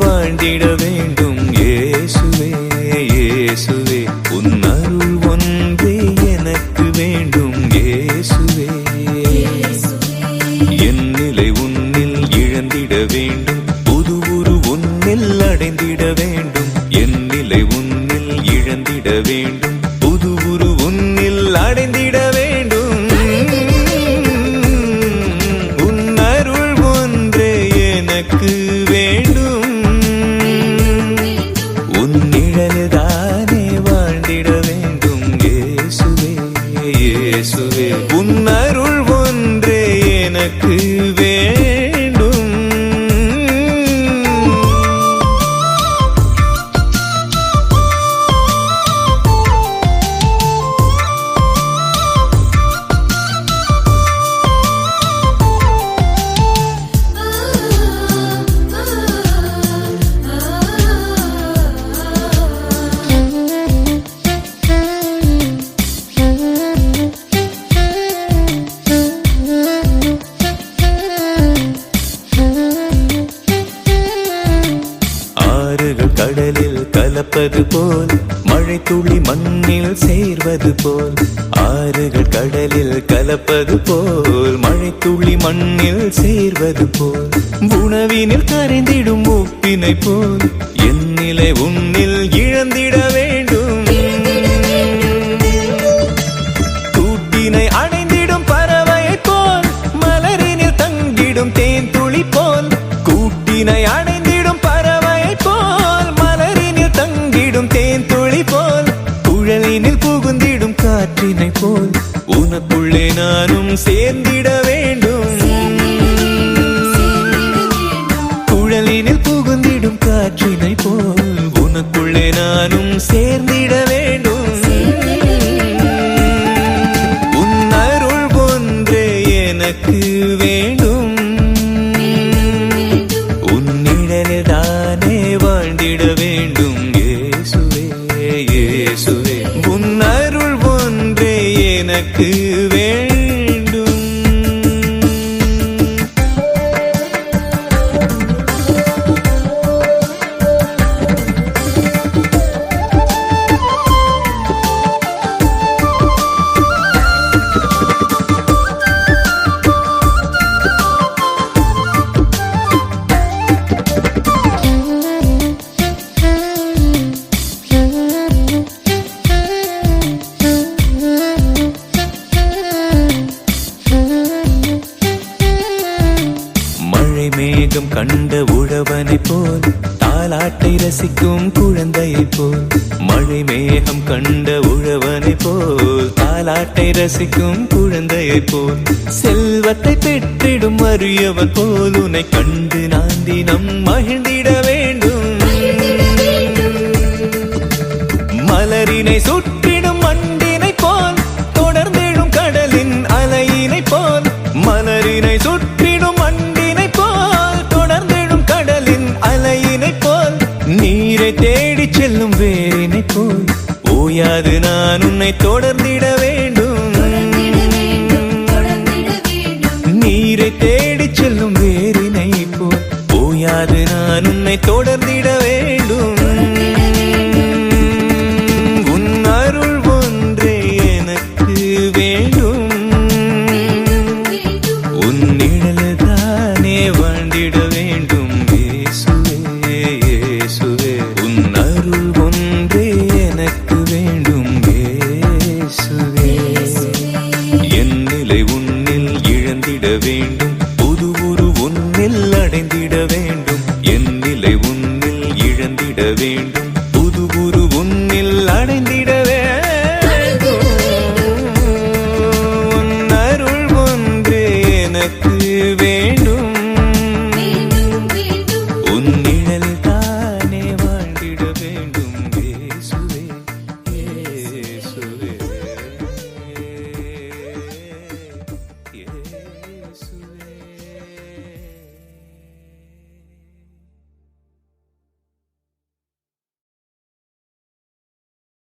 வாழ்ந்திட வேண்டும் இயேசுவே இயேசுவே உன் அருள் ஒன்றே எனக்கு வேண்டும் இயேசுவே என் நிலை உன்னில் இழந்திட வேண்டும் புது உரு உன்னில் அடைந்திட வேண்டும் என் நிலை உன்னில் இழந்திட வேண்டும் புது உரு உன்னில் அடைந்திட வேண்டும் உன் அருள் ஒன்றே எனக்கு இயேசுவே ஒன்றே எனக்கு. கலப்பது போல் மழை துளி மண்ணில் சேர்வது போல் ஆறுகள் கடலில் கலப்பது போல் மழை துளி மண்ணில் சேர்வது போல் உணவினில் கரைந்திடும் உப்பினை போல் என் நிலை உன்னில் இழந்திட வேண்டும். கூட்டினை அடைந்திடும் பறவையைப் போல் மலரினில் தங்கிடும் தேன் துளி போல் காற்றினை போல் உனக்குள்ளே நானும் சேர்ந்திட வேண்டும். எனக்கு கண்ட உழவனை போல் தாலாட்டை ரசிக்கும் குழந்தையை போல் மழை மேகம் கண்ட உழவனை போல் தாலாட்டை ரசிக்கும் குழந்தையை போல் செல்வத்தை பெற்றிடும் அரியவன் போல் உன்னை கண்டு நான் தினம் மகிழ்ந்திட வேண்டும். மலரினை சுற்றிடும் மண்டினை போல் தொடர்ந்திடும் கடலின் அலையினை போல் மலரினை சுற்றி உன்னை தொடர்ந்திடவே வேண்டும்